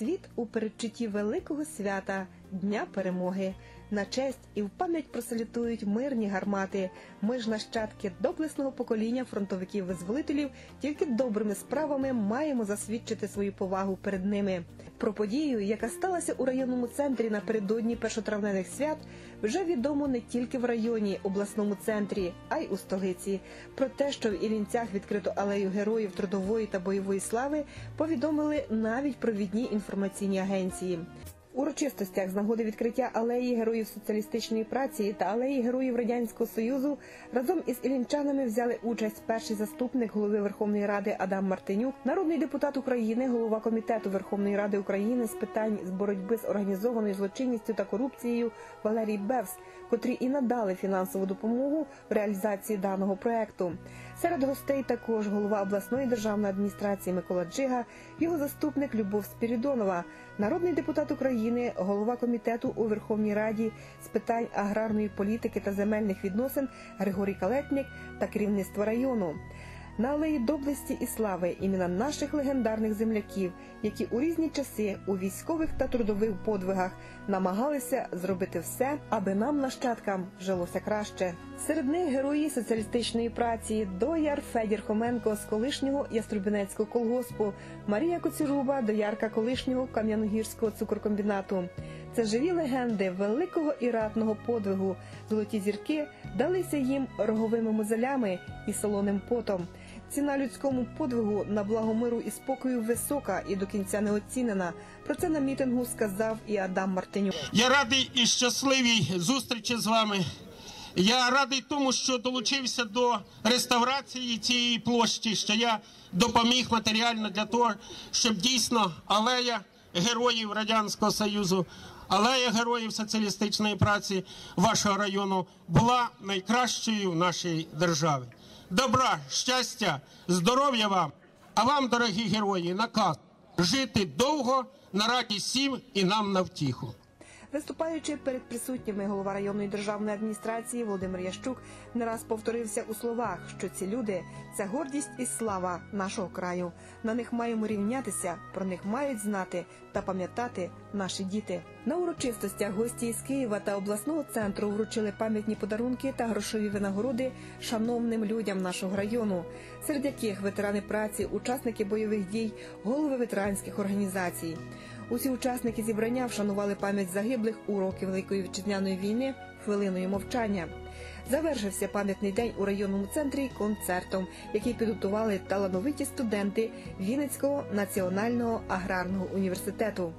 світ у передчутті великого свята Дня перемоги. На честь і в пам'ять просалютують мирні гармати. Ми ж нащадки доблесного покоління фронтовиків-визволителів тільки добрими справами маємо засвідчити свою повагу перед ними. Про подію, яка сталася у районному центрі напередодні першотравневих свят, вже відомо не тільки в районі, обласному центрі, а й у столиці. Про те, що в Ілінцях відкрито алею героїв трудової та бойової слави, повідомили навіть провідні інформаційні агенції. Урочистостях з нагоди відкриття алеї героїв соціалістичної праці та алеї героїв радянського союзу разом із ілінчанами взяли участь перший заступник голови Верховної Ради Адам Мартинюк, народний депутат України, голова комітету Верховної Ради України з питань з боротьби з організованою злочинністю та корупцією Валерій Бевс, котрі і надали фінансову допомогу в реалізації даного проекту. Серед гостей також голова обласної державної адміністрації Микола Джига, його заступник Любов Спірідонова, народний депутат України, голова комітету у Верховній Раді з питань аграрної політики та земельних відносин Григорій Калетник та керівництво району. На алеї доблесті і слави імена наших легендарних земляків, які у різні часи у військових та трудових подвигах намагалися зробити все, аби нам, нащадкам, жилося краще. Серед них герої соціалістичної праці дояр Федір Хоменко з колишнього Яструбинецького колгоспу, Марія Коцюруба, доярка колишнього Кам'яногірського цукрокомбінату. Це живі легенди великого і ратного подвигу. Золоті зірки далися їм роговими мозолями і солоним потом. Ціна людському подвигу на благо миру і спокою висока і до кінця не оцінена. Про це на мітингу сказав і Адам Мартинюк. Я радий і щасливій зустрічі з вами. Я радий тому, що долучився до реставрації цієї площі, що я допоміг матеріально для того, щоб дійсно алея героїв Радянського Союзу, алея героїв соціалістичної праці вашого району була найкращою в нашій державі. Добра, щастя, здоров'я вам, а вам, дорогі герої, наказ жити довго на радість всім і нам на втіху. Виступаючи перед присутніми, голова районної державної адміністрації Володимир Ящук не раз повторився у словах, що ці люди це гордість і слава нашого краю. На них маємо рівнятися, про них мають знати та пам'ятати наші діти. На урочистостях гості із Києва та обласного центру вручили пам'ятні подарунки та грошові винагороди шановним людям нашого району, серед яких ветерани праці, учасники бойових дій, голови ветеранських організацій. Усі учасники зібрання вшанували пам'ять загиблих у роки Великої вітчизняної війни хвилиною мовчання. Завершився пам'ятний день у районному центрі концертом, який підготували талановиті студенти Вінницького національного аграрного університету.